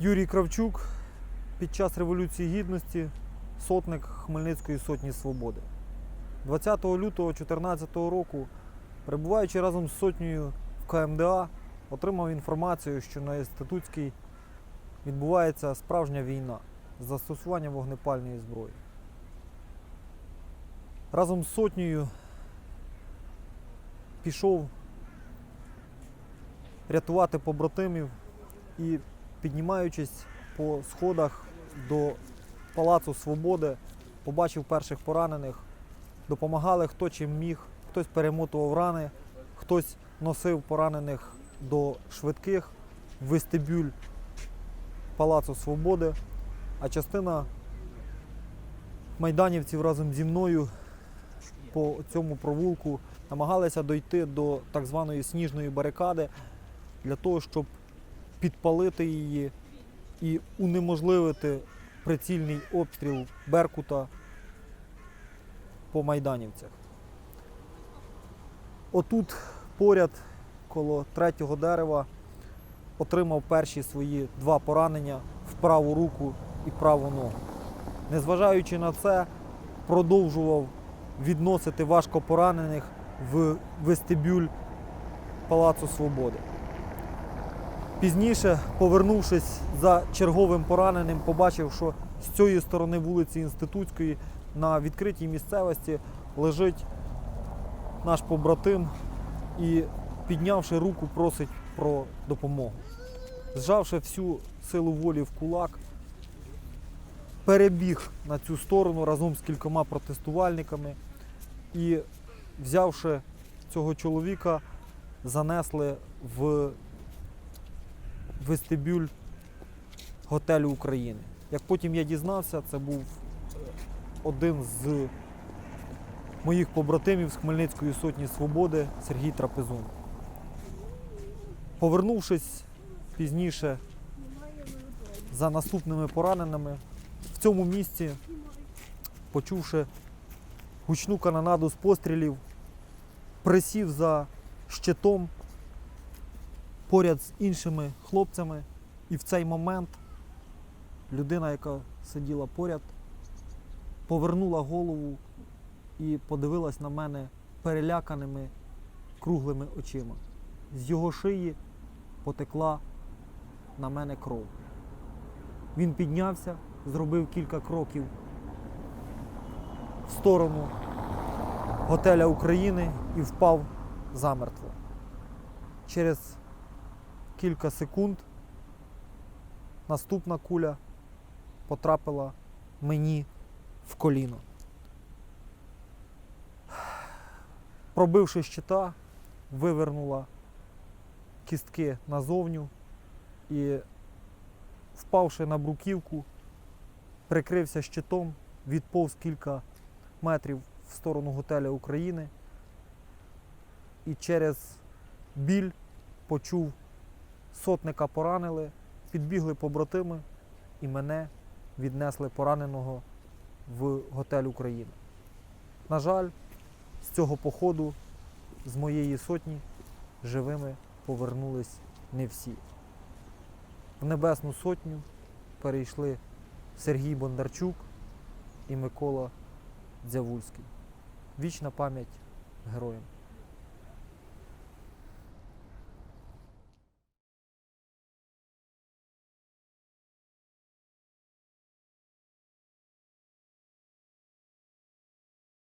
Юрій Кравчук під час Революції Гідності сотник Хмельницької сотні Свободи. 20 лютого 2014 року, перебуваючи разом з сотнею в КМДА, отримав інформацію, що на Інститутській відбувається справжня війна з застосуванням вогнепальної зброї. Разом з сотнею пішов рятувати побратимів і піднімаючись по сходах до Палацу Свободи, побачив перших поранених, допомагали хто чим міг, хтось перемотував рани, хтось носив поранених до швидких. Вестибюль Палацу Свободи, а частина майданівців разом зі мною по цьому провулку намагалися дойти до так званої сніжної барикади для того, щоб підпалити її і унеможливити прицільний обстріл Беркута по майданівцях. Отут поряд, коло третього дерева, отримав перші свої два поранення в праву руку і праву ногу. Незважаючи на це, продовжував відносити важко поранених в вестибюль Палацу Свободи. Пізніше, повернувшись за черговим пораненим, побачив, що з цієї сторони вулиці Інститутської на відкритій місцевості лежить наш побратим і, піднявши руку, просить про допомогу. Зжавши всю силу волі в кулак, перебіг на цю сторону разом з кількома протестувальниками і, взявши цього чоловіка, занесли в вестибюль готелю України. Як потім я дізнався, це був е, один з моїх побратимів з Хмельницької сотні Свободи Сергій Трапезун. Повернувшись пізніше за наступними пораненими, в цьому місці, почувши гучну канонаду з пострілів, присів за щитом поряд з іншими хлопцями, і в цей момент людина, яка сиділа поряд, повернула голову і подивилась на мене переляканими круглими очима. З його шиї потекла на мене кров. Він піднявся, зробив кілька кроків в сторону готеля України і впав замертво. Через кілька секунд наступна куля потрапила мені в коліно. Пробивши щита, вивернула кістки назовню і, впавши на бруківку, прикрився щитом, відповз кілька метрів в сторону готеля України і через біль почув сотника поранили, підбігли побратими і мене віднесли пораненого в готель України. На жаль, з цього походу, з моєї сотні, живими повернулись не всі. В Небесну Сотню перейшли Сергій Бондарчук і Микола Дзявульський. Вічна пам'ять героям.